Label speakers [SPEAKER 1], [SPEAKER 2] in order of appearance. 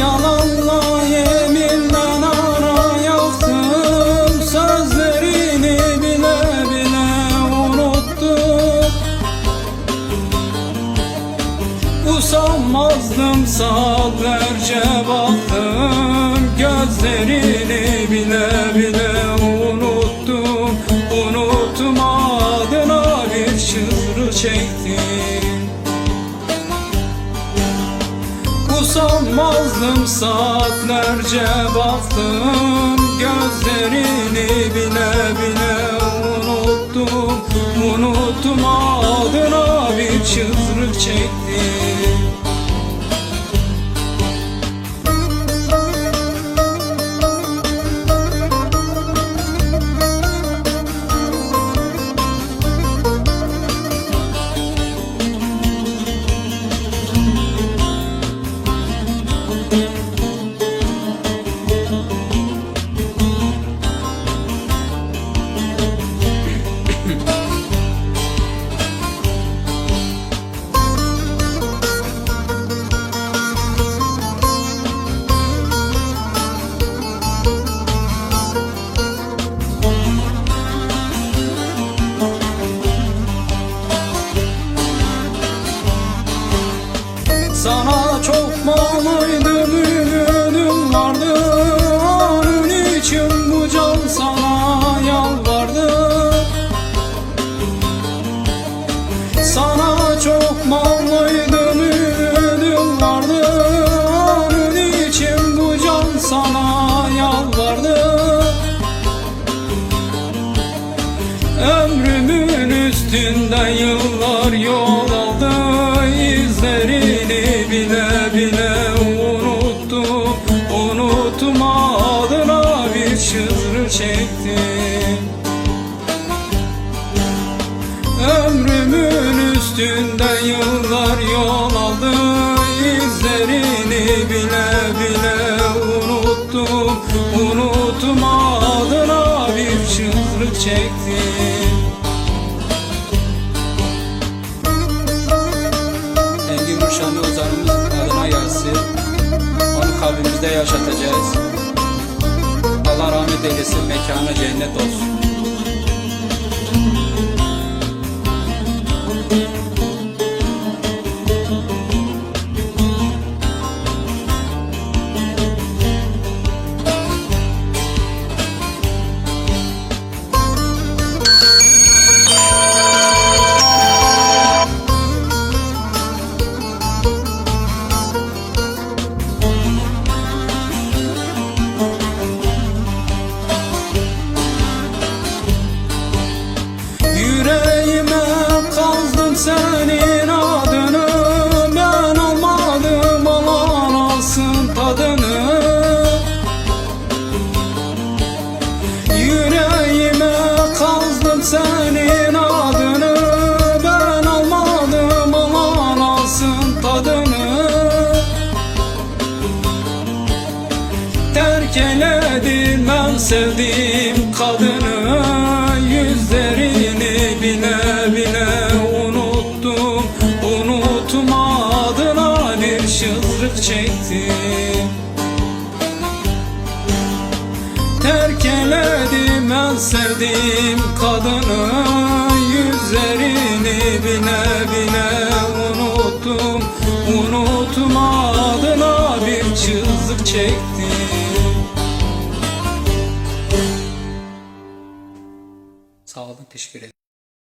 [SPEAKER 1] Yalanla yeminle ara Sözlerini bile bile unuttum. Usanmazdım saatlerce baktım Gözlerini bile sanmazdım saatlerce baktım Gözlerini bile bile unuttum. Unuttum adına bir çığlık çektim. Sana çok malıydım ümüdüm vardı. Onun için bu can sana yalvardı. Sana çok malıydım ümüdüm vardı. Onun için bu can sana yalvardı. Ömrümün üstünde yıllar yol bile bile unuttum Unuttum adına bir çığlık çektim. Engin Ruşanlı Ozan'ımız adına yazsın Onu kalbimizde yaşatacağız. Allah rahmet eylesin mekanı cennet olsun Terk eledim ben sevdiğim kadını Yüzlerini bile bile unuttum. Unuttum adına bir çığlık çektim. Terk eledim ben sevdiğim kadını Yüzlerini bile bile unuttum. Unuttum teşekkür ederim